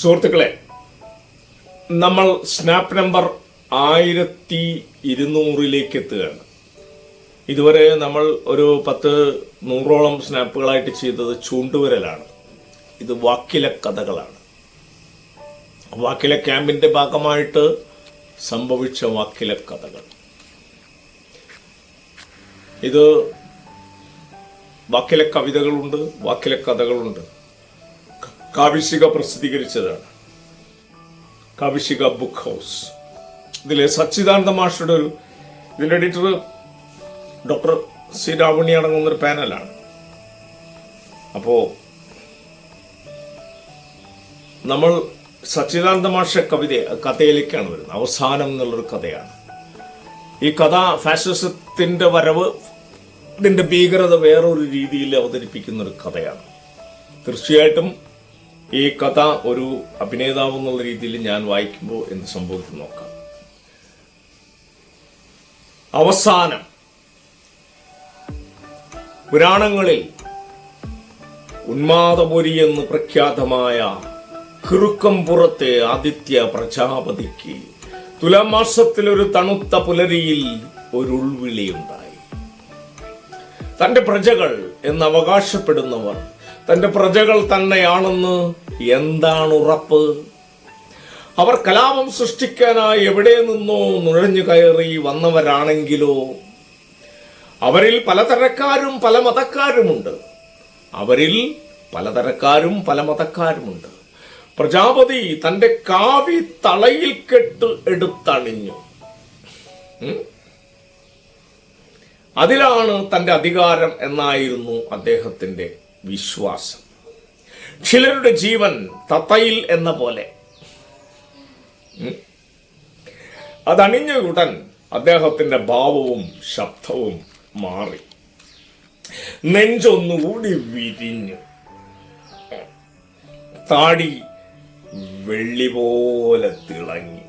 സുഹൃത്തുക്കളെ നമ്മൾ snap number ആയിരത്തി ഇരുന്നൂറിലേക്ക് എത്തുകയാണ്. ഇതുവരെ നമ്മൾ ഒരു പത്ത് നൂറോളം സ്നാപ്പുകളായിട്ട് ചെയ്തത് ചൂണ്ടുവിരലാണ്. ഇത് വാക്കിലെ കഥകളാണ് വാക്കിലെ ക്യാമ്പിന്റെ ഭാഗമായിട്ട് സംഭവിച്ച വാക്കിലെ കഥകൾ ഇത് വാക്കിലെ കവിതകളുണ്ട് വാക്കിലെ കഥകളുണ്ട് കാവിശിക പ്രസിദ്ധീകരിച്ചതാണ്. കാവിശിക ബുക്ക് ഹൗസ്. ഇതിലെ സച്ചിദാനന്ദ മാഷയുടെ ഒരു ഇതിന്റെ എഡിറ്റർ ഡോക്ടർ സി രാവണി അടങ്ങുന്ന ഒരു പാനലാണ്. അപ്പോ നമ്മൾ സച്ചിദാനന്ദ മാഷ കവിത കഥയിലേക്കാണ് വരുന്നത്. അവസാനം എന്നുള്ളൊരു കഥയാണ്. ഈ കഥ ഫാഷിസത്തിന്റെ വരവ് ഇതിന്റെ ഭീകരത വേറൊരു രീതിയിൽ അവതരിപ്പിക്കുന്ന ഒരു കഥയാണ്. തീർച്ചയായിട്ടും ഈ കഥ ഒരു അഭിനേതാവ് എന്നുള്ള രീതിയിൽ ഞാൻ വായിക്കുമ്പോൾ എന്ത് സംഭവിക്കും നോക്കാം. അവസാനം പുരാണങ്ങളിൽ ഉന്മാദപുരി എന്ന് പ്രഖ്യാതമായ കിറുക്കംപുറത്തെ ആദിത്യ പ്രജാപതിക്ക് തുലാമാസത്തിൽ ഒരു തണുത്ത പുലരിയിൽ ഒരു ഉൾവിളിയുണ്ടായി തന്റെ പ്രജകൾ എന്ന് അവകാശപ്പെടുന്നവർ തന്റെ പ്രജകൾ തന്നെയാണെന്ന് എന്താണ് ഉറപ്പ് അവർ കലാപം സൃഷ്ടിക്കാനായി എവിടെ നിന്നോ നുഴഞ്ഞു കയറി വന്നവരാണെങ്കിലോ? അവരിൽ പലതരക്കാരും പല മതക്കാരുമുണ്ട്. അവരിൽ പലതരക്കാരും പല മതക്കാരുമുണ്ട്. പ്രജാപതി തന്റെ കാവി തളയിൽ കെട്ട് എടുത്തണിഞ്ഞു. അതിലാണ് തന്റെ അധികാരം എന്നായിരുന്നു അദ്ദേഹത്തിന്റെ വിശ്വാസം. ചിലരുടെ ജീവൻ തത്തയിൽ എന്ന പോലെ. അതണിഞ്ഞ ഉടൻ അദ്ദേഹത്തിന്റെ ഭാവവും ശബ്ദവും മാറി. നെഞ്ചൊന്നുകൂടി വിരിഞ്ഞു. താടി വെള്ളി പോലെ തിളങ്ങി.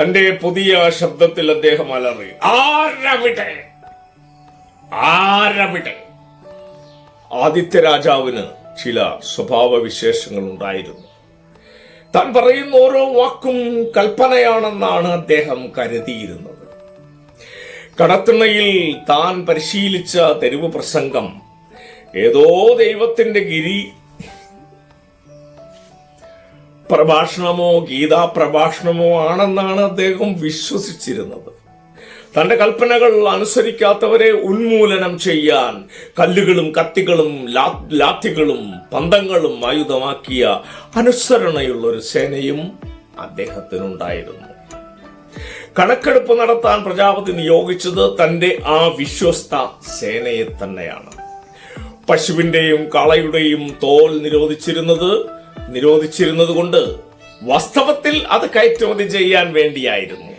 തന്റെ പുതിയ ശബ്ദത്തിൽ അദ്ദേഹം അലറി ആരവിടെ? ആരവിടെ? ആദിത്യ രാജാവിന് ചില സ്വഭാവ വിശേഷങ്ങൾ ഉണ്ടായിരുന്നു താൻ പറയുന്ന ഓരോ വാക്കും കൽപ്പനയാണെന്നാണ് അദ്ദേഹം കരുതിയിരുന്നത്. കടത്തിണയിൽ താൻ പരിശീലിച്ച തെരുവ് പ്രസംഗം ഏതോ ദൈവത്തിന്റെ ഗിരി പ്രഭാഷണമോ ഗീതാ പ്രഭാഷണമോ ആണെന്നാണ് അദ്ദേഹം വിശ്വസിച്ചിരുന്നത്. തന്റെ കൽപ്പനകൾ അനുസരിക്കാത്തവരെ ഉന്മൂലനം ചെയ്യാൻ കല്ലുകളും കത്തികളും ലാത്തികളും പന്തങ്ങളും ആയുധമാക്കിയ അനുസരണയുള്ള ഒരു സേനയും അദ്ദേഹത്തിനുണ്ടായിരുന്നു. കണക്കെടുപ്പ് നടത്താൻ പ്രജാപതി നിയോഗിച്ചത് തന്റെ ആ വിശ്വസ്ത സേനയെ തന്നെയാണ്. പശുവിന്റെയും കാളയുടെയും തോൽ നിരോധിച്ചിരുന്നത് നിരോധിച്ചിരുന്നത് കൊണ്ട് വാസ്തവത്തിൽ അത് കയറ്റുമതി ചെയ്യാൻ വേണ്ടിയായിരുന്നു.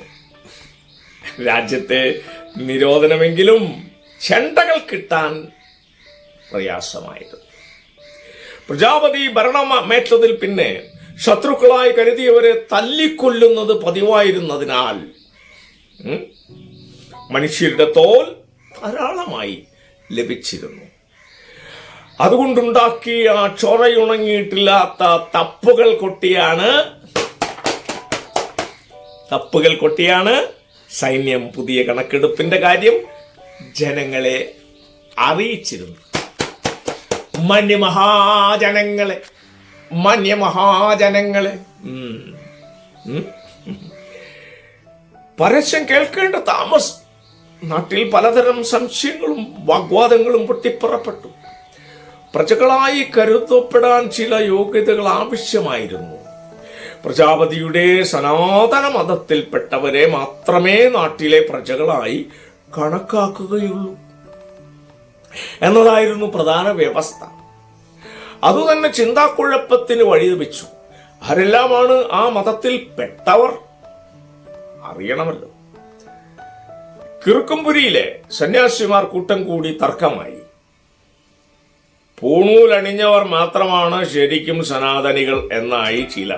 രാജ്യത്തെ നിരോധനമെങ്കിലും ചെണ്ടകൾ കിട്ടാൻ പ്രയാസമായിരുന്നു പ്രജാപതി ഭരണമേറ്റതിൽ പിന്നെ ശത്രുക്കളായി കരുതിയവരെ തല്ലിക്കൊല്ലുന്നത് പതിവായിരുന്നതിനാൽ മനുഷ്യരുടെ തോൽ ധാരാളമായി ലഭിച്ചിരുന്നു. അതുകൊണ്ടുണ്ടാക്കിയ ചൊറയുണങ്ങിയിട്ടില്ലാത്ത തപ്പുകൾ കൊട്ടിയാണ് തപ്പുകൾ കൊട്ടിയാണ് സൈന്യം പുതിയ കണക്കെടുപ്പിന്റെ കാര്യം ജനങ്ങളെ അറിയിച്ചിരുന്നു. മന്യമഹാജനങ്ങളെ മന്യമഹാജനങ്ങളെ. പരസ്യം കേൾക്കേണ്ട താമസം. നാട്ടിൽ പലതരം സംശയങ്ങളും വാഗ്വാദങ്ങളും പൊട്ടിപ്പുറപ്പെട്ടു. പ്രജകളായി കരുതപ്പെടാൻ ചില യോഗ്യതകൾ ആവശ്യമായിരുന്നു. പ്രജാപതിയുടെ സനാതന മതത്തിൽപ്പെട്ടവരെ മാത്രമേ നാട്ടിലെ പ്രജകളായി കണക്കാക്കുകയുള്ളൂ. എന്നതായിരുന്നു പ്രധാന വ്യവസ്ഥ. അതുതന്നെ ചിന്താക്കുഴപ്പത്തിന് വഴിതെപ്പിച്ചു ആരെല്ലാമാണ് ആ മതത്തിൽ പെട്ടവർ അറിയണമല്ലോ. കിറുക്കുംപുരിയിലെ സന്യാസിമാർ കൂട്ടം കൂടി തർക്കമായി. പൂണൂലണിഞ്ഞവർ മാത്രമാണ് ശരിക്കും സനാതനികൾ എന്നായി ചില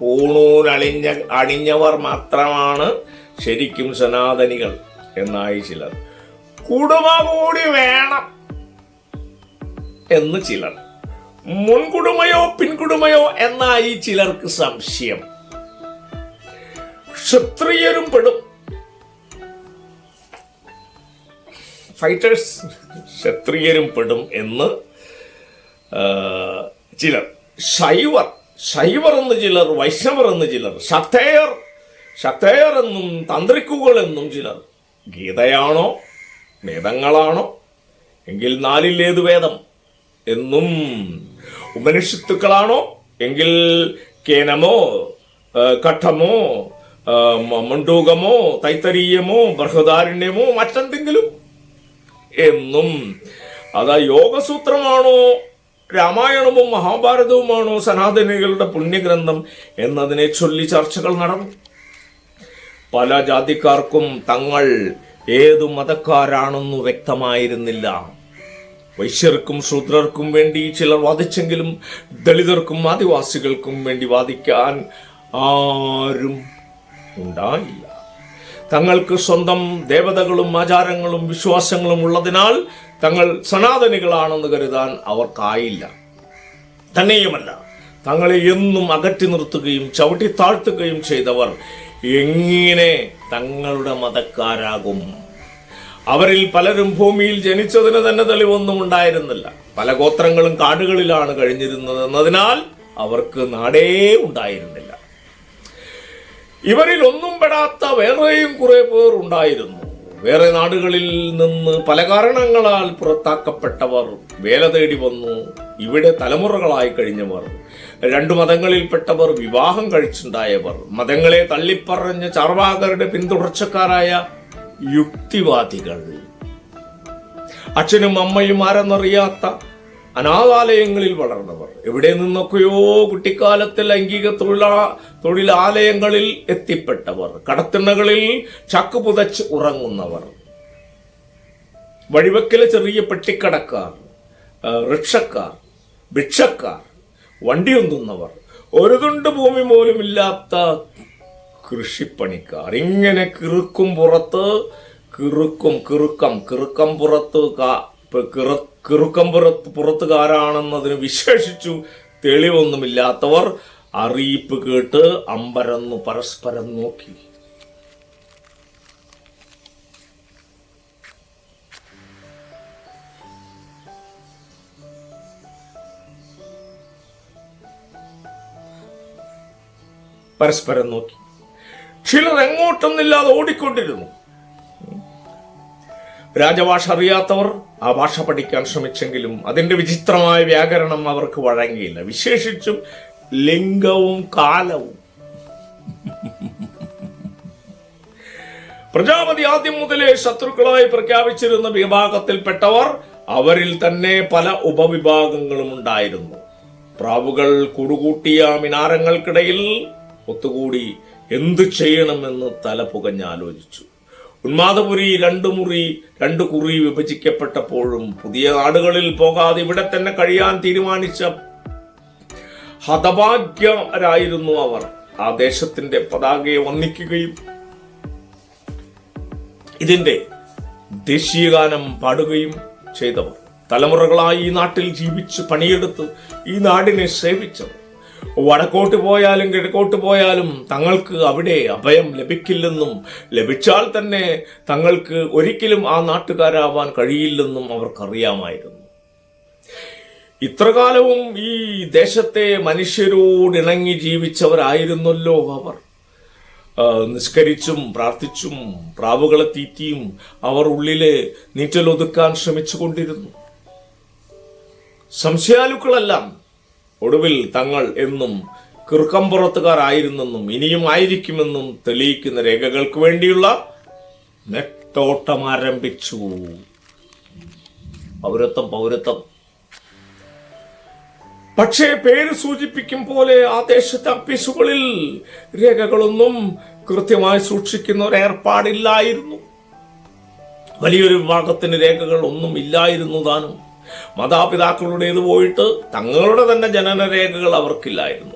പൂണൂൽ അണിഞ്ഞ അണിഞ്ഞവർ മാത്രമാണ് ശരിക്കും സനാതനികൾ എന്നായി ചിലർ. കുടുംബ കൂടി വേണം എന്ന് ചിലർ. മുൻകുടുമയോ പിൻകുടുമയോ എന്നായി ചിലർക്ക് സംശയം. ക്ഷത്രിയരും പെടും. ഫൈറ്റേഴ്സ് ക്ഷത്രിയരും പെടും എന്ന് ചിലർ. ശൈവർ ശൈവർ എന്ന് ചിലർ വൈഷ്ണവർ എന്ന് ചിലർ ശക്തേയർ ശക്തേയർ എന്നും തന്ത്രിക്കുകൾ എന്നും ചിലർ. ഗീതയാണോ? വേദങ്ങളാണോ? എങ്കിൽ നാലിലേത് വേദം? എന്നും ഉപനിഷത്തുക്കളാണോ? എങ്കിൽ കേനമോ കഠമോ ആ, മ- മണ്ഡൂകമോ തൈത്തരീയമോ ബൃഹദാരണ്യമോ മറ്റെന്തെങ്കിലും? എന്നും. അതാ യോഗസൂത്രമാണോ? രാമായണവും മഹാഭാരതവുമാണോ സനാതനികളുടെ പുണ്യഗ്രന്ഥം എന്നതിനെ ചൊല്ലി ചർച്ചകൾ നടന്നു. പല ജാതിക്കാർക്കും തങ്ങൾ ഏതു മതക്കാരാണെന്നു വ്യക്തമായിരുന്നില്ല. വൈശ്യർക്കും ശൂദ്രർക്കും വേണ്ടി ചിലർ വാദിച്ചെങ്കിലും ദളിതർക്കും ആദിവാസികൾക്കും വേണ്ടി വാദിക്കാൻ ആരും ഉണ്ടായില്ല. തങ്ങൾക്ക് സ്വന്തം ദേവതകളും ആചാരങ്ങളും വിശ്വാസങ്ങളും ഉള്ളതിനാൽ തങ്ങൾ സനാതനികളാണെന്ന് കരുതാൻ അവർക്കായില്ല. തന്നെയുമല്ല തങ്ങളെ എന്നും അകറ്റി നിർത്തുകയും ചവിട്ടി താഴ്ത്തുകയും ചെയ്തവർ എങ്ങനെ തങ്ങളുടെ മതക്കാരാകും? അവരിൽ പലരും ഭൂമിയിൽ ജനിച്ചതിന് തന്നെ തെളിവൊന്നും ഉണ്ടായിരുന്നില്ല. പല ഗോത്രങ്ങളും കാടുകളിലാണ് കഴിഞ്ഞിരുന്നത് എന്നതിനാൽ അവർക്ക് നാടേ ഉണ്ടായിരുന്നില്ല. ഇവരിൽ ഒന്നും പെടാത്ത വേറെയും കുറെ പേർ ഉണ്ടായിരുന്നു. വേറെ നാടുകളിൽ നിന്ന് പല കാരണങ്ങളാൽ പുറത്താക്കപ്പെട്ടവർ വേല തേടി വന്നു. ഇവിടെ തലമുറകളായി കഴിഞ്ഞവർ രണ്ടു മതങ്ങളിൽപ്പെട്ടവർ വിവാഹം കഴിച്ചുണ്ടായവർ മതങ്ങളെ തള്ളിപ്പറഞ്ഞ ചാർവാകരുടെ പിന്തുടർച്ചക്കാരായ യുക്തിവാദികൾ. അച്ഛനും അമ്മയും ആരെന്നറിയാത്ത അനാഥാലയങ്ങളിൽ വളർന്നവർ. എവിടെ നിന്നൊക്കെയോ കുട്ടിക്കാലത്ത് ലൈംഗിക തൊഴിലാ തൊഴിലാലയങ്ങളിൽ എത്തിപ്പെട്ടവർ. കടത്തിണ്ണകളിൽ ചക്ക് പുതച്ച് ഉറങ്ങുന്നവർ. വഴിവെക്കലെ ചെറിയ പെട്ടിക്കടക്കാർ റിക്ഷക്കാർ ഭിക്ഷക്കാർ വണ്ടിയൊന്നുന്നവർ ഒരു തുണ്ട് ഭൂമി പോലും ഇല്ലാത്ത കൃഷിപ്പണിക്കാർ. ഇങ്ങനെ കിറുക്കും പുറത്ത് കിറുക്കും കിറുക്കം കിറുക്കം പുറത്ത് കിറ- കിറുക്കം പുറത്ത് പുറത്തുകാരാണെന്നതിന് വിശേഷിച്ചു തെളിവൊന്നുമില്ലാത്തവർ അറിയിപ്പ് കേട്ട് അമ്പരന്നു പരസ്പരം നോക്കി. പരസ്പരം നോക്കി. ചിലർ എങ്ങോട്ടൊന്നില്ലാതെ ഓടിക്കൊണ്ടിരുന്നു. രാജഭാഷ അറിയാത്തവർ ആ ഭാഷ പഠിക്കാൻ ശ്രമിച്ചെങ്കിലും അതിന്റെ വിചിത്രമായ വ്യാകരണം അവർക്ക് വഴങ്ങിയില്ല. വിശേഷിച്ചും ലിംഗവും കാലവും. പ്രജാപതി ആദ്യം മുതലേ ശത്രുക്കളായി പ്രഖ്യാപിച്ചിരുന്ന വിഭാഗത്തിൽപ്പെട്ടവർ അവരിൽ തന്നെ പല ഉപവിഭാഗങ്ങളും ഉണ്ടായിരുന്നു. പ്രാവുകൾ കൂടുകൂട്ടിയ മിനാരങ്ങൾക്കിടയിൽ ഒത്തുകൂടി എന്തു ചെയ്യണമെന്ന് തല പുകഞ്ഞാലോചിച്ചു ഉന്മാദപുരി രണ്ടു മുറി രണ്ടു കുറി വിഭജിക്കപ്പെട്ടപ്പോഴും പുതിയ നാടുകളിൽ പോകാതെ ഇവിടെ തന്നെ കഴിയാൻ തീരുമാനിച്ച ഹതഭാഗ്യരായിരുന്നു അവർ. ആ ദേശത്തിന്റെ പതാകയെ വന്ദിക്കുകയും ഇതിന്റെ ദേശീയഗാനം പാടുകയും ചെയ്തവർ. തലമുറകളായി ഈ നാട്ടിൽ ജീവിച്ച് പണിയെടുത്ത് ഈ നാടിനെ സേവിച്ചവർ. വടക്കോട്ട് പോയാലും കിഴക്കോട്ട് പോയാലും തങ്ങൾക്ക് അവിടെ അഭയം ലഭിക്കില്ലെന്നും ലഭിച്ചാൽ തന്നെ തങ്ങൾക്ക് ഒരിക്കലും ആ നാട്ടുകാരാവാൻ കഴിയില്ലെന്നും അവർക്കറിയാമായിരുന്നു. ഇത്രകാലവും ഈ ദേശത്തെ മനുഷ്യരോടിണങ്ങി ജീവിച്ചവരായിരുന്നല്ലോ അവർ. നിസ്കരിച്ചും പ്രാർത്ഥിച്ചും പ്രാവുകളെ തീറ്റിയും അവർ ഉള്ളിലെ നീറ്റലൊതുക്കാൻ ശ്രമിച്ചുകൊണ്ടിരുന്നു. സംശയാലുക്കളെല്ലാം ഒടുവിൽ തങ്ങൾ എന്നും കൃക്കമ്പുറത്തുകാരായിരുന്നെന്നും ഇനിയും ആയിരിക്കുമെന്നും തെളിയിക്കുന്ന രേഖകൾക്ക് വേണ്ടിയുള്ള നെട്ടോട്ടം ആരംഭിച്ചു പൗരത്വം പൗരത്വം. പക്ഷേ പേര് സൂചിപ്പിക്കും പോലെ ആ ദേശത്തെ അപ്പീസുകളിൽ രേഖകളൊന്നും കൃത്യമായി സൂക്ഷിക്കുന്ന ഒരു ഏർപ്പാടില്ലായിരുന്നു. വലിയൊരു വിഭാഗത്തിന് രേഖകൾ ഒന്നും ഇല്ലായിരുന്നു താനും. മാതാപിതാക്കളുടേത് പോയിട്ട് തങ്ങളുടെ തന്നെ ജനന രേഖകൾ അവർക്കില്ലായിരുന്നു.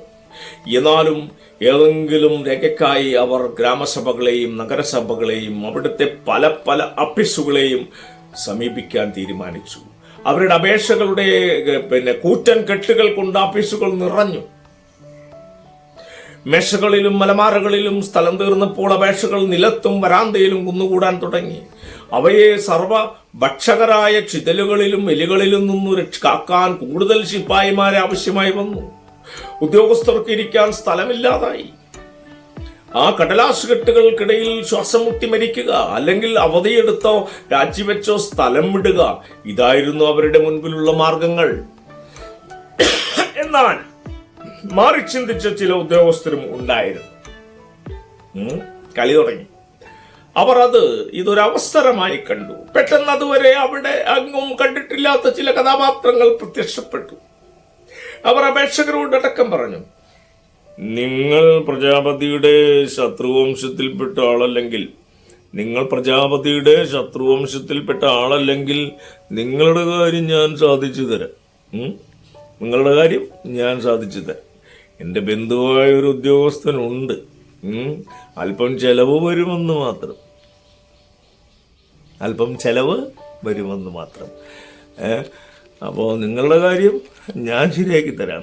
എന്നാലും ഏതെങ്കിലും രേഖയ്ക്കായി അവർ ഗ്രാമസഭകളെയും നഗരസഭകളെയും അവിടുത്തെ പല പല അഫീസുകളെയും സമീപിക്കാൻ തീരുമാനിച്ചു. അവരുടെ അപേക്ഷകളുടെ പിന്നെ കൂറ്റൻ കെട്ടുകൾ കൊണ്ട് ആഫീസുകൾ നിറഞ്ഞു. മേശകളിലും മലമാറകളിലും സ്ഥലം തീർന്നപ്പോൾ അപേക്ഷകൾ നിലത്തും വരാന്തയിലും കുന്നുകൂടാൻ തുടങ്ങി. അവയെ സർവ ഭക്ഷകരായ ചിതലുകളിലും എലികളിലും നിന്ന് രക്ഷാക്കാൻ കൂടുതൽ ശിപ്പായിമാരെ ആവശ്യമായി വന്നു. ഉദ്യോഗസ്ഥർക്ക് ഇരിക്കാൻ സ്ഥലമില്ലാതായി. ആ കടലാശുകെട്ടുകൾക്കിടയിൽ ശ്വാസം മുട്ടി മരിക്കുക അല്ലെങ്കിൽ അവധിയെടുത്തോ രാജിവെച്ചോ സ്ഥലം വിടുക ഇതായിരുന്നു അവരുടെ മുൻപിലുള്ള മാർഗങ്ങൾ. എന്നാൽ മാറി ചിന്തിച്ച ചില ഉദ്യോഗസ്ഥരും ഉണ്ടായിരുന്നു. കളി തുടങ്ങി. അവർ അത് ഇതൊരവസരമായി കണ്ടു. പെട്ടെന്ന് അതുവരെ അവിടെ അങ്ങും കണ്ടിട്ടില്ലാത്ത ചില കഥാപാത്രങ്ങൾ പ്രത്യക്ഷപ്പെട്ടു. അവർ അപേക്ഷകരോട് അടക്കം പറഞ്ഞു നിങ്ങൾ പ്രജാപതിയുടെ ശത്രുവംശത്തിൽപ്പെട്ട ആളല്ലെങ്കിൽ നിങ്ങൾ പ്രജാപതിയുടെ ശത്രുവംശത്തിൽപ്പെട്ട ആളല്ലെങ്കിൽ നിങ്ങളുടെ കാര്യം ഞാൻ സാധിച്ചു തരാം. നിങ്ങളുടെ കാര്യം ഞാൻ സാധിച്ചു തരാം. എന്റെ ബന്ധുവായ ഒരു ഉദ്യോഗസ്ഥനുണ്ട്? അല്പം ചെലവ് വരുമെന്ന് മാത്രം. അല്പം ചെലവ് വരുമെന്ന് മാത്രം. അപ്പോൾ നിങ്ങളുടെ കാര്യം ഞാൻ ശരിയാക്കി തരാം.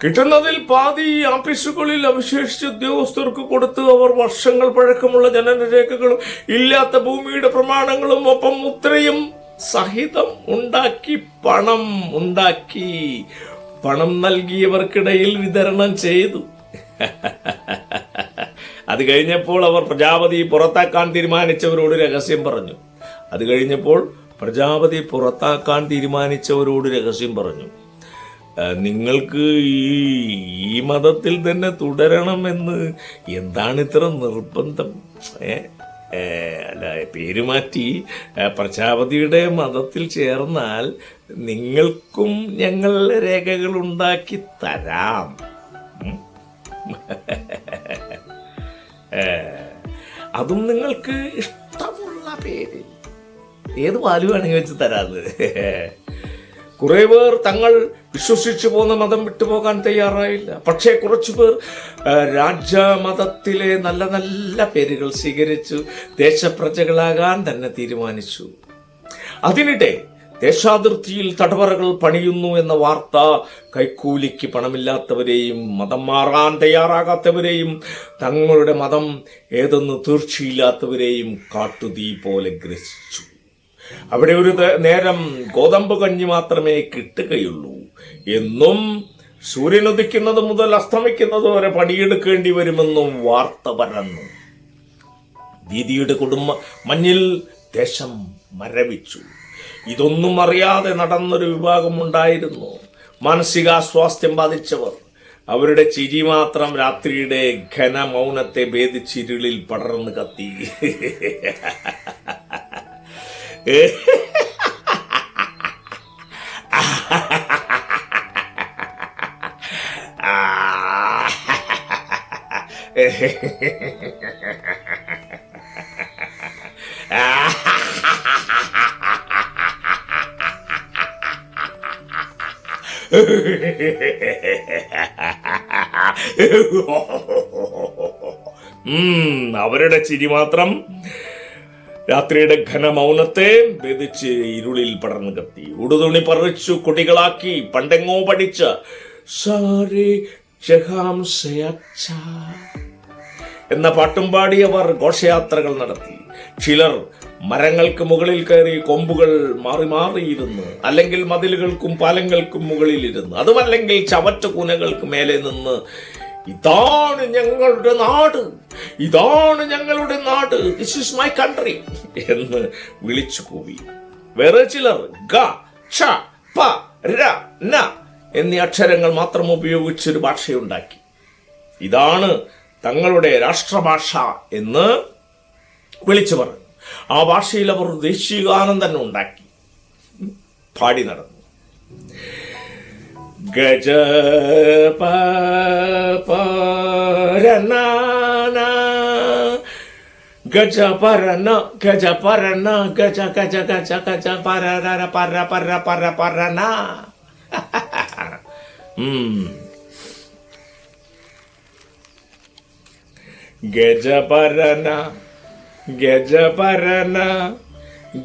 കിട്ടുന്നതിൽ പാതി ആഫീസുകളിൽ അവശേഷിച്ച ഉദ്യോഗസ്ഥർക്ക് കൊടുത്ത് അവർ വർഷങ്ങൾ പഴക്കമുള്ള ജനനരേഖകളും ഇല്ലാത്ത ഭൂമിയുടെ പ്രമാണങ്ങളും ഒപ്പം മുദ്രയും സഹിതം ഉണ്ടാക്കി പണം ഉണ്ടാക്കി പണം നൽകിയവർക്കിടയിൽ വിതരണം ചെയ്തു. അത് കഴിഞ്ഞപ്പോൾ അവർ പ്രജാപതി പുറത്താക്കാൻ തീരുമാനിച്ചവരോട് രഹസ്യം പറഞ്ഞു. അത് കഴിഞ്ഞപ്പോൾ പ്രജാപതി പുറത്താക്കാൻ തീരുമാനിച്ചവരോട് രഹസ്യം പറഞ്ഞു. നിങ്ങൾക്ക് ഈ ഈ മതത്തിൽ തന്നെ തുടരണമെന്ന് എന്താണ് ഇത്ര നിർബന്ധം? അല്ല പേര് മാറ്റി പ്രജാപതിയുടെ മതത്തിൽ ചേർന്നാൽ നിങ്ങൾക്കും ഞങ്ങൾ രേഖകൾ ഉണ്ടാക്കി തരാം. അതും നിങ്ങൾക്ക് ഇഷ്ടമുള്ള പേര്. ഏത് പാൽ വേണമെങ്കിൽ വെച്ച് തരാത്? കുറെ പേർ തങ്ങൾ വിശ്വസിച്ചു പോകുന്ന മതം വിട്ടുപോകാൻ തയ്യാറായില്ല. പക്ഷേ കുറച്ചു പേർ രാജമതത്തിലെ നല്ല നല്ല പേരുകൾ സ്വീകരിച്ചു ദേശപ്രജകളാകാൻ തന്നെ തീരുമാനിച്ചു. അതിനിടെ ദേശാതിർത്തിയിൽ തടവറകൾ പണിയുന്നു എന്ന വാർത്ത കൈക്കൂലിക്ക് പണമില്ലാത്തവരെയും മതം മാറാൻ തയ്യാറാകാത്തവരെയും തങ്ങളുടെ മതം ഏതെന്ന് തീർച്ചയില്ലാത്തവരെയും കാട്ടുതീ പോലെ ഗ്രസിച്ചു. അവിടെ ഒരു നേരം ഗോതമ്പ് കഞ്ഞി മാത്രമേ കിട്ടുകയുള്ളൂ. എന്നും സൂര്യൻ ഉദിക്കുന്നത് മുതൽ അസ്തമിക്കുന്നത് വരെ പണിയെടുക്കേണ്ടി വരുമെന്നും വാർത്ത പരന്നു. ഭീതിയുടെ കുടുംബ മഞ്ഞിൽ ദേശം മരവിച്ചു. ഇതൊന്നും അറിയാതെ നടന്നൊരു വിഭാഗമുണ്ടായിരുന്നു മാനസികാസ്വാസ്ഥ്യം ബാധിച്ചവർ. അവരുടെ ചിരി മാത്രം രാത്രിയുടെ ഘനമൗനത്തെ ഭേദിച്ചിരുളിൽ പടർന്ന് കത്തി. ഉം, അവരുടെ ചിരി മാത്രം. രാത്രിയുടെ ഘനമൗനത്തെ വെതിച്ച് ഇരുളിൽ പടർന്നു കത്തി. ഉടുതുണി പറിച്ചു കുടികളാക്കി പണ്ടെങ്ങോ പഠിച്ച സാരേ എന്ന പാട്ടും പാടി അവർ ഘോഷയാത്രകൾ നടത്തി. ചിലർ മരങ്ങൾക്ക് മുകളിൽ കയറി കൊമ്പുകൾ മാറി മാറിയിരുന്നു അല്ലെങ്കിൽ മതിലുകൾക്കും പാലങ്ങൾക്കും മുകളിലിരുന്ന് അതുമല്ലെങ്കിൽ ചവറ്റ കുനകൾക്ക് മേലെ നിന്ന് ഇതാണ് ഞങ്ങളുടെ നാട് ഇതാണ് ഞങ്ങളുടെ നാട് ദിസ് ഇസ് മൈ കൺട്രി എന്ന് വിളിച്ചു കൂവി. വേറെ ചിലർ ഗ ഛ പ ര ന എന്നീ അക്ഷരങ്ങൾ മാത്രം ഉപയോഗിച്ചൊരു ഭാഷയുണ്ടാക്കി. ഇതാണ് തങ്ങളുടെ രാഷ്ട്രഭാഷ എന്ന് വിളിച്ചു പറഞ്ഞു. ആ ഭാഷയിൽ അവർ ദേശീയഗാനം തന്നെ ഉണ്ടാക്കി. പാടി നടന്നു. ഗജ പ പരന ഗജ പരന ഗജ പരന ഗജ ഗജ ഗജ ഗജ പര പര പര പര പരന ഉം. ഗജപരന ഗജപരന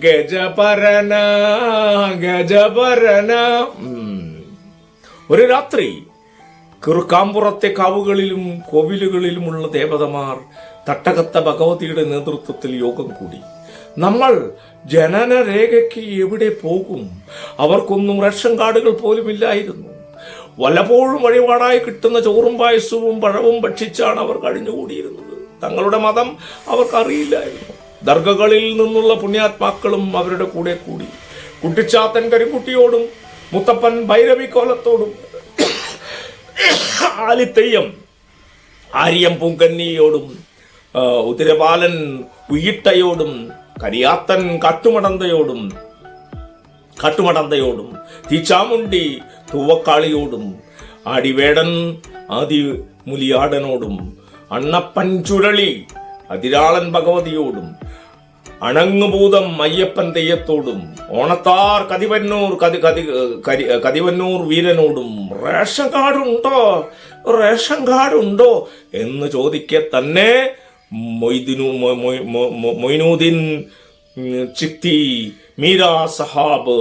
ഗജപരന ഗജപരന. ഒരു രാത്രി കിറുക്കാമ്പുറത്തെ കാവുകളിലും കോവിലുകളിലുമുള്ള ദേവതമാർ തട്ടകത്ത ഭഗവതിയുടെ നേതൃത്വത്തിൽ യോഗം കൂടി. നമ്മൾ ജനന രേഖയ്ക്ക് എവിടെ പോകും? അവർക്കൊന്നും റേഷൻ കാർഡുകൾ പോലും ഇല്ലായിരുന്നു വല്ലപ്പോഴും വഴിപാടായി കിട്ടുന്ന ചോറും പായസവും പഴവും ഭക്ഷിച്ചാണ് അവർ കഴിഞ്ഞുകൂടിയിരുന്നത്. തങ്ങളുടെ മതം അവർക്കറിയില്ലായിരുന്നു. ദർഗകളിൽ നിന്നുള്ള പുണ്യാത്മാക്കളും അവരുടെ കൂടെ കൂടി. കുട്ടിച്ചാത്തൻ കരിക്കുട്ടിയോടും മുത്തപ്പൻ ഭൈരവിക്കോലത്തോടും ആലിത്തെയ്യം ആര്യം പൂങ്കന്നിയോടും ഉതിരപാലൻ ഉയിട്ടയോടും കരിയാത്തൻ കാട്ടുമടന്തയോടും കാട്ടുമടന്തയോടും തീച്ചാമുണ്ടി തൂവക്കാളിയോടും ആടിവേടൻ ആദി മുലിയാടനോടും അണ്ണപ്പൻ ചുഴളി അതിരാളൻ ഭഗവതിയോടും അണങ്ങുഭൂതം അയ്യപ്പൻ തെയ്യത്തോടും ഓണത്താർ കതിവന്നൂർ കതി കതി കതിവന്നൂർ വീരനോടും റേഷൻ കാർഡുണ്ടോ റേഷൻ കാർഡുണ്ടോ എന്ന് ചോദിക്കെ തന്നെ മൊയ്തിനു മൊയ്നൂദ്ദീൻ ചിത്തി മീരാ സഹാബ്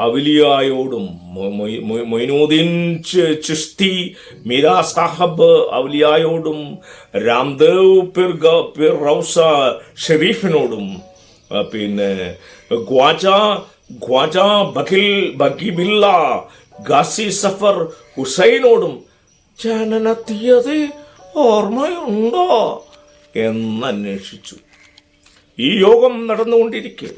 അവലിയായോടും മൊയ്നുദ്ദീൻ മൊയ്- മൊയ്- മൊയ്നൂദ്ദീൻ ചി- ചിസ്തി മീര സാഹബ് അവലിയായോടും രാംദേവ് പിർ പിർ റൗസ ഷെരീഫിനോടും പിന്നെ ഗ്വാജ ഖ്വാജ ബഖിൽ ബഖിബില്ല ഗാസി സഫർ ഹുസൈനോടും ജനന ഓർമ്മയുണ്ടോ എന്നന്വേഷിച്ചു. ഈ യോഗം നടന്നുകൊണ്ടിരിക്കെ.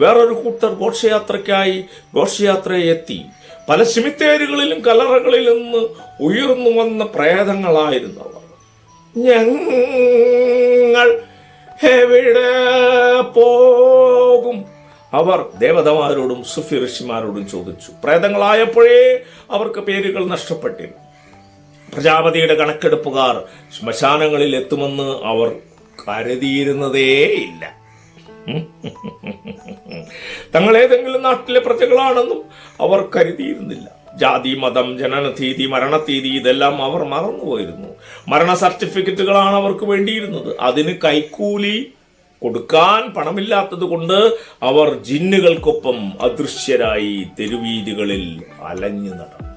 വേറൊരു കൂട്ടർ ഘോഷയാത്രയ്ക്കായി ഘോഷയാത്രയെ എത്തി. പല സിമിത്തേരികളിലും കലറകളിൽ നിന്ന് ഉയർന്നു വന്ന പ്രേതങ്ങളായിരുന്നവർ. ഞങ്ങൾ എവിടെ പോകും? അവർ ദേവതമാരോടും സുഫി ഋഷിമാരോടും ചോദിച്ചു. പ്രേതങ്ങളായപ്പോഴേ അവർക്ക് പേരുകൾ നഷ്ടപ്പെട്ടിരുന്നു. പ്രജാപതിയുടെ കണക്കെടുപ്പുകാർ ശ്മശാനങ്ങളിൽ എത്തുമെന്ന് അവർ കരുതിയിരുന്നതേയില്ല. തങ്ങൾ ഏതെങ്കിലും നാട്ടിലെ പ്രജകളാണെന്നും അവർ കരുതിയിരുന്നില്ല. ജാതി മതം ജനനതീതി മരണതീതി ഇതെല്ലാം അവർ മറന്നുപോയിരുന്നു. മരണ സർട്ടിഫിക്കറ്റുകളാണ് അവർക്ക് വേണ്ടിയിരുന്നത്. അതിന് കൈക്കൂലി കൊടുക്കാൻ പണമില്ലാത്തത് കൊണ്ട് അവർ ജിന്നുകൾക്കൊപ്പം അദൃശ്യരായി തെരുവീതികളിൽ അലഞ്ഞു നടന്നു.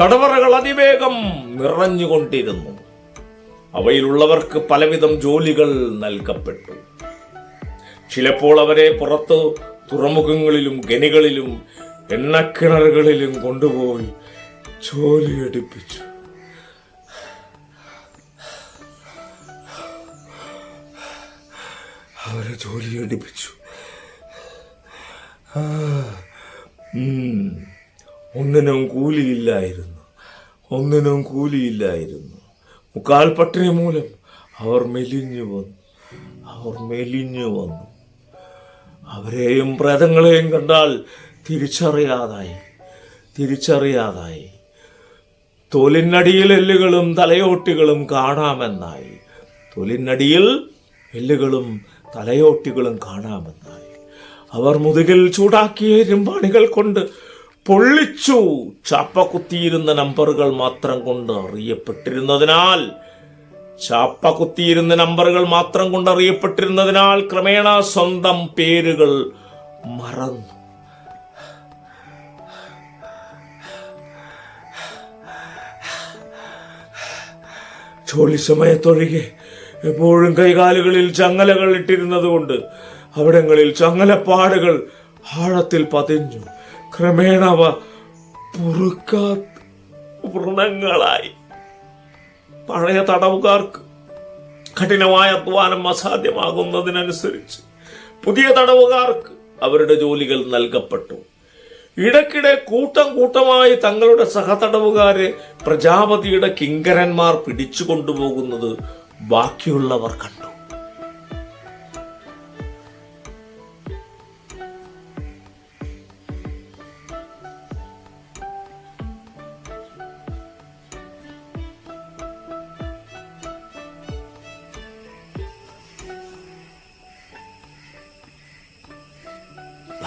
തടവറകൾ അതിവേഗം നിറഞ്ഞുകൊണ്ടിരുന്നു. അവയിലുള്ളവർക്ക് പലവിധം ജോലികൾ നൽകപ്പെട്ടു. ചിലപ്പോൾ അവരെ പുറത്ത് തുറമുഖങ്ങളിലും ഗനികളിലും എണ്ണക്കിണറുകളിലും കൊണ്ടുപോയി ജോലിയെടുപ്പിച്ചു അവരെ ജോലിയെടുപ്പിച്ചു. ഒന്നിനും കൂലിയില്ലായിരുന്നു. ഒന്നിനും കൂലിയില്ലായിരുന്നു. മുക്കാൽ പട്ടിണി മൂലം അവർ മെലിഞ്ഞു വന്നു. അവർ മെലിഞ്ഞു വന്നു. അവരെയും പ്രേതങ്ങളെയും കണ്ടാൽ തിരിച്ചറിയാതായി തിരിച്ചറിയാതായി. തൊലിനടിയിൽ എല്ലുകളും തലയോട്ടികളും കാണാമെന്നായി. തൊലിനടിയിൽ എല്ലുകളും തലയോട്ടികളും കാണാമെന്നായി. അവർ മുതുകിൽ ചൂടാക്കിയ ഇരുമ്പാണികൾ കൊണ്ട് പൊള്ളിച്ചു. ചാപ്പ കുത്തിയിരുന്ന നമ്പറുകൾ മാത്രം കൊണ്ട് അറിയപ്പെട്ടിരുന്നതിനാൽ ചാപ്പ കുത്തിയിരുന്ന നമ്പറുകൾ മാത്രം കൊണ്ടറിയപ്പെട്ടിരുന്നതിനാൽ ക്രമേണ സ്വന്തം പേരുകൾ മറന്നു. ജോലി സമയത്തൊഴികെ എപ്പോഴും കൈകാലുകളിൽ ചങ്ങലകൾ ഇട്ടിരുന്നത് കൊണ്ട് അവിടങ്ങളിൽ ചങ്ങലപ്പാടുകൾ ആഴത്തിൽ പതിഞ്ഞു. ക്രമേണ അവ പുറുക്കാത്ത വ്രണങ്ങളായി. പഴയ തടവുകാർക്ക് കഠിനമായ അധ്വാനം അസാധ്യമാകുന്നതിനനുസരിച്ച് പുതിയ തടവുകാർക്ക് അവരുടെ ജോലികൾ നൽകപ്പെട്ടു. ഇടയ്ക്കിടെ കൂട്ടം കൂട്ടമായി തങ്ങളുടെ സഹതടവുകാരെ പ്രജാപതിയുടെ കിങ്കരന്മാർ പിടിച്ചു കൊണ്ടുപോകുന്നത് ബാക്കിയുള്ളവർ കണ്ടു.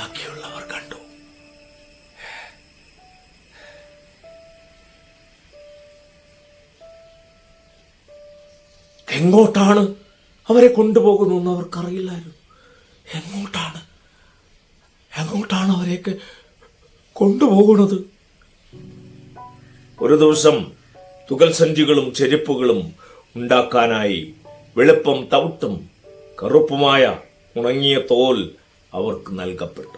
ബാക്കിയുള്ളവർ കണ്ടു. എങ്ങോട്ടാണ് അവരെ കൊണ്ടുപോകുന്നതെന്ന് അവർക്കറിയില്ലായിരുന്നു. എങ്ങോട്ടാണ്? എങ്ങോട്ടാണ് അവരെയൊക്കെ കൊണ്ടുപോകുന്നത്? ഒരു ദിവസം തുകൽ സഞ്ചികളും ചെരുപ്പുകളും ഉണ്ടാക്കാനായി വെളുപ്പം തവിട്ടും കറുപ്പുമായ ഉണങ്ങിയ തോൽ അവർക്ക് നൽകപ്പെട്ടു.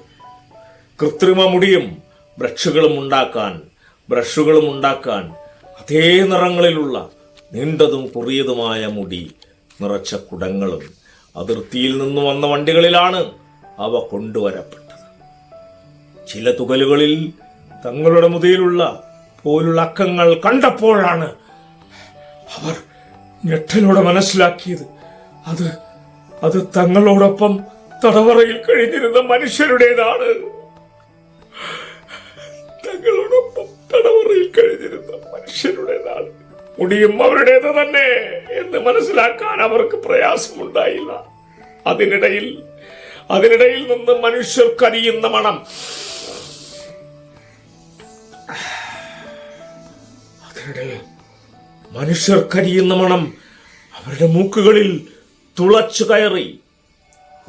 കൃത്രിമ മുടിയും ബ്രഷുകളും ഉണ്ടാക്കാൻ ബ്രഷുകളും ഉണ്ടാക്കാൻ അതേ നിറങ്ങളിലുള്ള നീണ്ടതും കുറിയതുമായ മുടി നിറച്ച കുടങ്ങളും അതിർത്തിയിൽ നിന്ന് വന്ന വണ്ടികളിലാണ് അവ കൊണ്ടുവരപ്പെട്ടത്. ചില തുകലുകളിൽ തങ്ങളുടെ മുതിയിലുള്ള പോലുള്ള അക്കങ്ങൾ കണ്ടപ്പോഴാണ് അവർ ഞെട്ടലോടെ മനസ്സിലാക്കിയത്. അത് അത് തങ്ങളോടൊപ്പം തടവറയിൽ കഴിഞ്ഞിരുന്ന മനുഷ്യരുടേതാണ്. തങ്ങളോടൊപ്പം തടവറയിൽ കഴിഞ്ഞിരുന്ന മനുഷ്യരുടേതാണ്. മുടിയും അവരുടേത് തന്നെ എന്ന് മനസ്സിലാക്കാൻ അവർക്ക് പ്രയാസമുണ്ടായില്ല. അതിനിടയിൽ അതിനിടയിൽ നിന്ന് മനുഷ്യർക്കറിയുന്ന മണം. അതിനിടയിൽ മനുഷ്യർക്കരിയുന്ന മണം അവരുടെ മൂക്കുകളിൽ തുളച്ചു കയറി.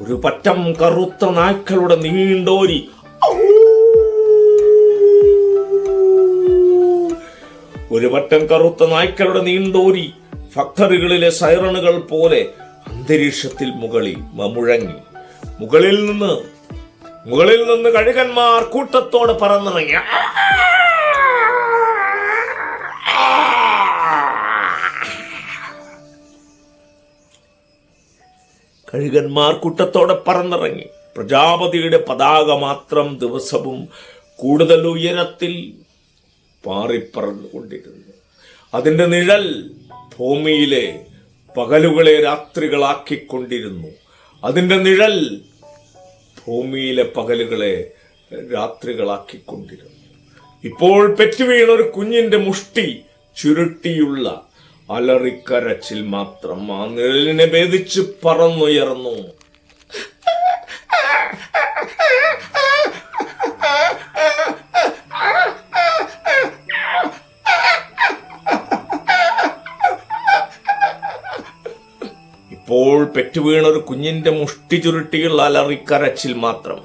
ഒരു പറ്റം കറുത്ത നായ്ക്കളുടെ നീണ്ടോരി. ഒരു പറ്റം കറുത്ത നായ്ക്കളുടെ നീണ്ടോരി ഫക്ടറികളിലെ സൈറണുകൾ പോലെ അന്തരീക്ഷത്തിൽ മുകളിൽ മുഴങ്ങി മുകളിൽ നിന്ന് മുകളിൽ നിന്ന് കഴുകന്മാർ കൂട്ടത്തോടെ പറന്നിറങ്ങി. കഴുകന്മാർ കൂട്ടത്തോടെ പറന്നിറങ്ങി. പ്രജാപതിയുടെ പതാക മാത്രം ദിവസവും കൂടുതൽ ഉയരത്തിൽ പാറിപ്പറന്നുകൊണ്ടിരുന്നു. അതിന്റെ നിഴൽ ഭൂമിയിലെ പകലുകളെ രാത്രികളാക്കിക്കൊണ്ടിരുന്നു. അതിന്റെ നിഴൽ ഭൂമിയിലെ പകലുകളെ രാത്രികളാക്കിക്കൊണ്ടിരുന്നു. ഇപ്പോൾ പെറ്റുവീണ ഒരു കുഞ്ഞിന്റെ മുഷ്ടി ചുരുട്ടിയുള്ള അലറിക്കരച്ചിൽ മാത്രം ആ നിഴലിനെ ഭേദിച്ച് പറന്നുയർന്നു. ഇപ്പോൾ പെറ്റുവീണ ഒരു കുഞ്ഞിന്റെ മുഷ്ടി ചുരുട്ടിയുള്ള അലറിക്കരച്ചിൽ മാത്രം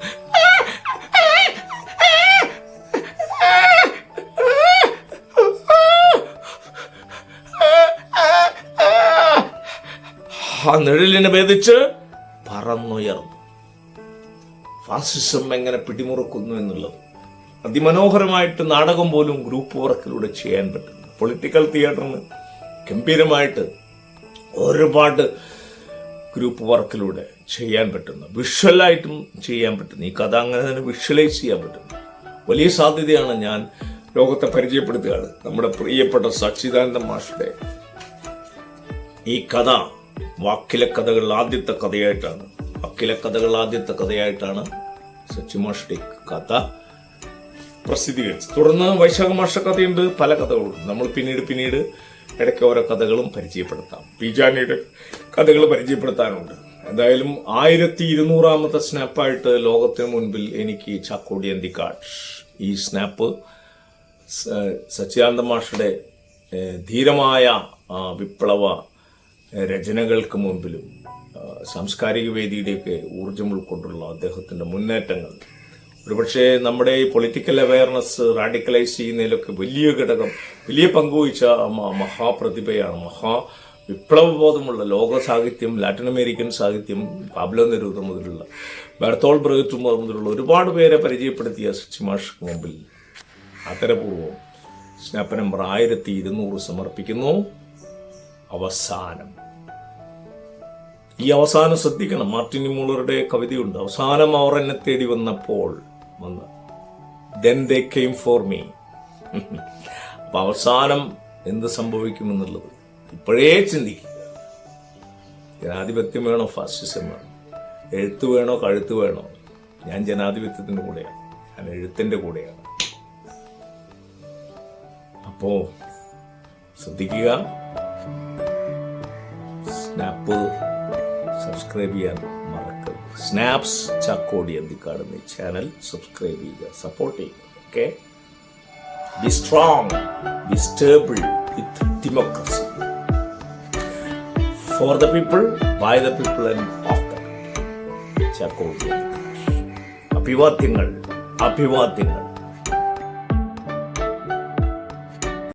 ആ നിഴലിനെ ഭേദിച്ച് പറന്നുയർന്നു. ഫാസിസം എങ്ങനെ പിടിമുറുക്കുന്നു എന്നുള്ളത് അതിമനോഹരമായിട്ട് നാടകം പോലും ഗ്രൂപ്പ് വർക്കിലൂടെ ചെയ്യാൻ പറ്റുന്നു. പൊളിറ്റിക്കൽ തിയേറ്ററിന് ഗംഭീരമായിട്ട് ഒരുപാട് ഗ്രൂപ്പ് വർക്കിലൂടെ ചെയ്യാൻ പറ്റുന്നു. വിഷ്വലായിട്ടും ചെയ്യാൻ പറ്റുന്നു. ഈ കഥ അങ്ങനെ തന്നെ വിഷ്വലൈസ് ചെയ്യാൻ പറ്റുന്നു. വലിയ സാധ്യതയാണ് ഞാൻ ലോകത്തെ പരിചയപ്പെടുത്തുകയാണ്. നമ്മുടെ പ്രിയപ്പെട്ട സച്ചിദാനന്ദ മാഷുടെ ഈ കഥ. വാക്കിലെ കഥകൾ ആദ്യത്തെ കഥയായിട്ടാണ്. വാക്കിലെ കഥകൾ ആദ്യത്തെ കഥയായിട്ടാണ് സച്ചിമാഷ്ടി കഥ പ്രസിദ്ധീകരിച്ചത്. തുടർന്ന് വൈശാഖ മാഷ കഥയുണ്ട് പല കഥകളും നമ്മൾ പിന്നീട് പിന്നീട് ഇടയ്ക്ക് ഓരോ കഥകളും പരിചയപ്പെടുത്താം. പിജാനിയുടെ കഥകൾ പരിചയപ്പെടുത്താനുണ്ട്. എന്തായാലും ആയിരത്തി ഇരുന്നൂറാമത്തെ സ്നാപ്പായിട്ട് ലോകത്തിന് മുൻപിൽ എനിക്ക് ചാക്കോടി അന്തിക്കാട് ഈ സ്നാപ്പ് സച്ചിദാനന്ദ മാഷയുടെ ധീരമായ വിപ്ലവ രചനകൾക്ക് മുമ്പിലും സാംസ്കാരിക വേദിയുടെയൊക്കെ ഊർജം ഉൾക്കൊണ്ടുള്ള അദ്ദേഹത്തിന്റെ മുന്നേറ്റങ്ങൾ. ഒരുപക്ഷെ നമ്മുടെ ഈ പൊളിറ്റിക്കൽ അവയർനെസ് റാഡിക്കലൈസ് ചെയ്യുന്നതിലൊക്കെ വലിയ ഘടകം വലിയ പങ്കുവഹിച്ച മഹാപ്രതിഭയാണ് മഹാ വിപ്ലവബോധമുള്ള ലോക സാഹിത്യം ലാറ്റിൻ അമേരിക്കൻ സാഹിത്യം പാബ്ലോ നെരൂദ മുതലുള്ള ബെർത്തോൾ ബ്രഹത്വം മുതലുള്ള ഒരുപാട് പേരെ പരിചയപ്പെടുത്തിയ സച്ചിമാഷ്ക്ക് മുമ്പിൽ ആദരപൂർവം സ്നാപ്പ് നമ്പർ ആയിരത്തി ഇരുന്നൂറ് സമർപ്പിക്കുന്നു. അവസാനം. ഈ അവസാനം ശ്രദ്ധിക്കണം. മാർട്ടിൻ മൂളറുടെ കവിതയുണ്ട്. അവസാനം അവർ എന്നെ തേടി വന്നപ്പോൾ വന്ന് then they came for me അപ്പൊ അവസാനം എന്ത് സംഭവിക്കുമെന്നുള്ളത് ഇപ്പോഴേ ചിന്തിക്കുക. ജനാധിപത്യം വേണോ? ഫാസിസം വേണോ? എഴുത്ത് വേണോ? കഴുത്ത് വേണോ? ഞാൻ ജനാധിപത്യത്തിന്റെ കൂടെയാണ്. ഞാൻ എഴുത്തിന്റെ കൂടെയാണ്. അപ്പോ ശ്രദ്ധിക്കുക. സ്നാപ്പ് സബ്സ്ക്രൈബ് ചെയ്യാൻ മറക്കരുത്. സ്നാപ്സ് ചക്കോടി എന്തിക്കാടുന്ന ചാനൽ സബ്സ്ക്രൈബ് ചെയ്യുക സപ്പോർട്ട് ചെയ്യുക okay be strong be stable with democracy for the people by the people and of the Chakkodi അഭിവാദ്യങ്ങൾ അഭിവാദ്യങ്ങൾ.